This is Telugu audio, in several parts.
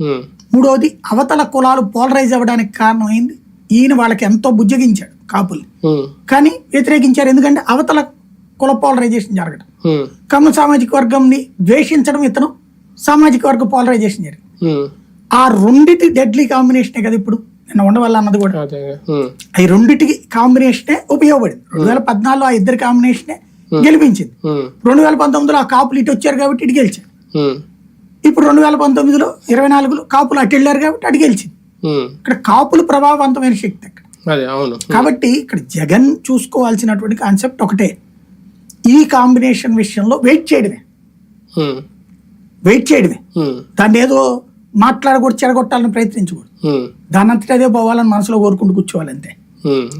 ఉమ్, మూడవది అవతల కులాలు పోలరైజ్ అవ్వడానికి కారణమైంది ఈయన వాళ్ళకి ఎంతో బుజ్జగించాడు కాపుల్ని. ఉమ్, కానీ వ్యతిరేకించారు. ఎందుకంటే అవతల కుల పోలరైజేషన్ జరగడం ఉమ్, కమ్మ సామాజిక వర్గంని ద్వేషించడం ఇతను సామాజిక వర్గ పోలరైజేషన్ జరిగింది. ఆ రెండిటి డెడ్లీ కాంబినేషనే కదా ఇప్పుడు? నిన్న ఉండవల్ల అన్నది కూడా. ఈ రెండిటికి కాంబినేషనే ఉపయోగపడింది. రెండు వేల పద్నాలుగులో ఆ ఇద్దరి కాంబినేషనే గెలిపించింది. రెండు వేల పంతొమ్మిదిలో ఆ కాపులు ఇటు వచ్చారు కాబట్టి ఇటు గెలిచారు. ఇప్పుడు రెండు వేల పంతొమ్మిదిలో ఇరవై నాలుగులో కాపులు అటు వెళ్ళారు కాబట్టి అటు గెలిచింది. ఇక్కడ కాపులు ప్రభావవంతమైన శక్తి అక్కడ. కాబట్టి ఇక్కడ జగన్ చూసుకోవాల్సినటువంటి కాన్సెప్ట్ ఒకటే. ఈ కాంబినేషన్ విషయంలో వెయిట్ చేయడమే. వెయిట్ చేయడమే. దాన్ని ఏదో మాట్లాడకూడదు చెడగొట్టాలని ప్రయత్నించకూడదు. ఉమ్. దాని అంతటా అదే పోవాలని మనసులో కోరుకుంటూ కూర్చోవాలి అంతే. ఉమ్,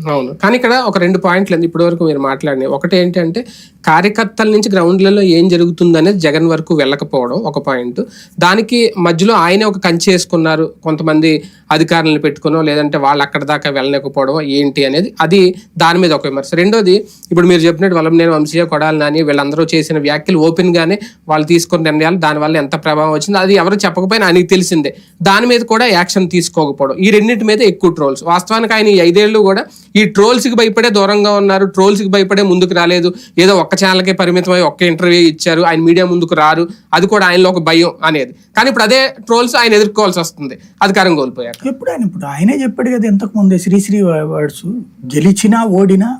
అవును. కానీ ఇక్కడ ఒక రెండు పాయింట్లు అండి ఇప్పటి వరకు మీరు మాట్లాడిన ఒకటి ఏంటంటే కార్యకర్తల నుంచి గ్రౌండ్లలో ఏం జరుగుతుందనేది జగన్ వరకు వెళ్ళకపోవడం ఒక పాయింట్. దానికి మధ్యలో ఆయనే ఒక కంచి వేసుకున్నారు. కొంతమంది అధికారులను పెట్టుకునో లేదంటే వాళ్ళు అక్కడ దాకా వెళ్ళలేకపోవడం ఏంటి అనేది అది దాని మీద ఒక విమర్శ. రెండోది ఇప్పుడు మీరు చెప్పినట్టు వల్లభనేని వంశీయ కొడాలి నాని వీళ్ళందరూ చేసిన వ్యాఖ్యలు ఓపెన్గానే వాళ్ళు తీసుకున్న నిర్ణయాలు దానివల్ల ఎంత ప్రభావం వచ్చిందో అది ఎవరు చెప్పకపోయినా ఆయనకి తెలిసిందే. దాని మీద కూడా యాక్షన్ తీసుకోకపోవడం ఈ రెండింటి మీద ఎక్కువ ట్రోల్స్. వాస్తవానికి ఆయన ఈ ఐదేళ్ళు కూడా ఈ ట్రోల్స్కి భయపడే దూరంగా ఉన్నారు ట్రోల్స్కి భయపడే ముందుకు రాలేదు. ఏదో ఒక్క ఛానల్కే పరిమితమై ఒక్క ఇంటర్వ్యూ ఇచ్చారు ఆయన మీడియా ముందుకు రారు. అది కూడా ఆయనలో ఒక భయం అనేది. కానీ ఇప్పుడు అదే ట్రోల్స్ ఆయన ఎదుర్కోవాల్సి వస్తుంది. అధికారం కోల్పోయారు ఎప్పుడు ఆయన ఇప్పుడు? ఆయనే చెప్పాడు కదా ఇంతకు ముందే శ్రీశ్రీ వర్డ్స్ గెలిచినా ఓడినా.